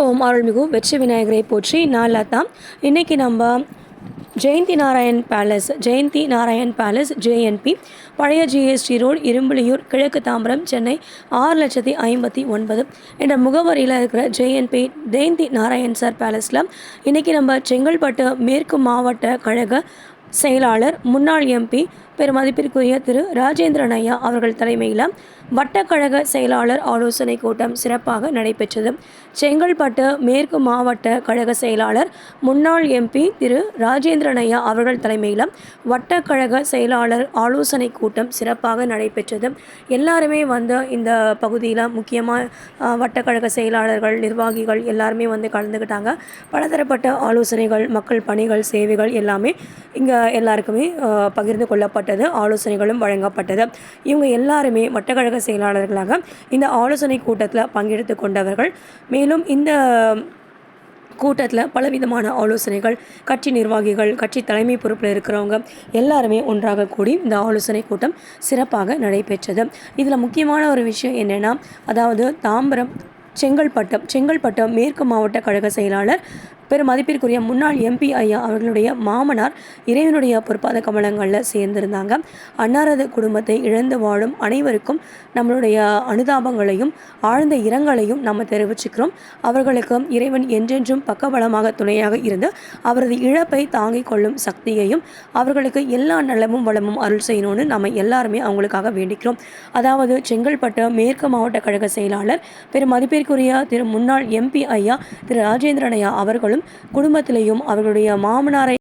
ஓம் அருள்மிகு வெற்றி விநாயகரை போற்றி நாலாத்தாம் இன்றைக்கி நம்ம Jayanthi Narayan palace Jayanthi Narayan palace JNP பழைய ஜிஎஸ்டி ரோடு இரும்புலியூர் கிழக்கு தாம்பரம் சென்னை ஆறு லட்சத்தி ஐம்பத்தி ஒன்பது என்ற முகவரியில் இருக்கிற ஜேஎன்பி ஜெயந்தி நாராயண் சார் பேலஸில் இன்றைக்கி நம்ம செங்கல்பட்டு மேற்கு மாவட்ட கழக செயலாளர் முன்னாள் எம்பி பெருமதிப்பிற்குரிய திரு ராஜேந்திரன் ஐயா அவர்கள் தலைமையில் வட்டக்கழக செயலாளர் ஆலோசனை கூட்டம் சிறப்பாக நடைபெற்றது. செங்கல்பட்டு மேற்கு மாவட்ட கழக செயலாளர் முன்னாள் எம்பி திரு ராஜேந்திரன் ஐயா அவர்கள் தலைமையில் வட்டக்கழக செயலாளர் ஆலோசனை கூட்டம் சிறப்பாக நடைபெற்றது. எல்லாருமே வந்து இந்த பகுதியில் முக்கியமாக வட்டக்கழக செயலாளர்கள் நிர்வாகிகள் எல்லாருமே வந்து கலந்துக்கிட்டாங்க பலதரப்பட்ட ஆலோசனைகள் மக்கள் பணிகள் சேவைகள் எல்லாமே இங்கே எல்லாருக்குமே பகிர்ந்து கொள்ளப்பட்டு கொள்ளப்பட்டது ஆலோசனைகளும் வழங்கப்பட்டது. இவங்க எல்லாருமே வட்டக்கழக செயலாளர்களாக இந்த ஆலோசனை கூட்டத்தில் பங்கெடுத்து கொண்டவர்கள். மேலும் இந்த கூட்டத்தில் பலவிதமான ஆலோசனைகள் கட்சி நிர்வாகிகள் கட்சி தலைமை பொறுப்பில் இருக்கிறவங்க எல்லாருமே ஒன்றாக கூடி இந்த ஆலோசனை கூட்டம் சிறப்பாக நடைபெற்றது. இதில் முக்கியமான ஒரு விஷயம் என்னென்னா அதாவது தாம்பரம் செங்கல்பட்டம் செங்கல்பட்டம் மேற்கு மாவட்ட கழக செயலாளர் பெரும் மதிப்பிற்குரிய முன்னாள் எம்பி ஐயா அவர்களுடைய மாமனார் இறைவனுடைய பொற்பாத கமலங்களில் சேர்ந்திருந்தாங்க. அன்னாரது குடும்பத்தை இழந்து வாழும் அனைவருக்கும் நம்மளுடைய அனுதாபங்களையும் ஆழ்ந்த இரங்கலையும் நம்ம தெரிவிச்சுக்கிறோம். அவர்களுக்கும் இறைவன் என்றென்றும் பக்கபலமாக துணையாக இருந்து அவரது இழப்பை தாங்கிக் கொள்ளும் சக்தியையும் அவர்களுக்கு எல்லா நலமும் வளமும் அருள் செய்யணும்னு நம்ம எல்லாருமே அவங்களுக்காக வேண்டிக்கிறோம். அதாவது செங்கல்பட்டு மேற்கு மாவட்ட கழக செயலாளர் பெரும் மதிப்பிற்குரிய திரு முன்னாள் எம்பி ஐயா திரு ராஜேந்திரன் ஐயா அவர்களும் குடும்பத்திலையும் அவர்களுடைய மாமனாரை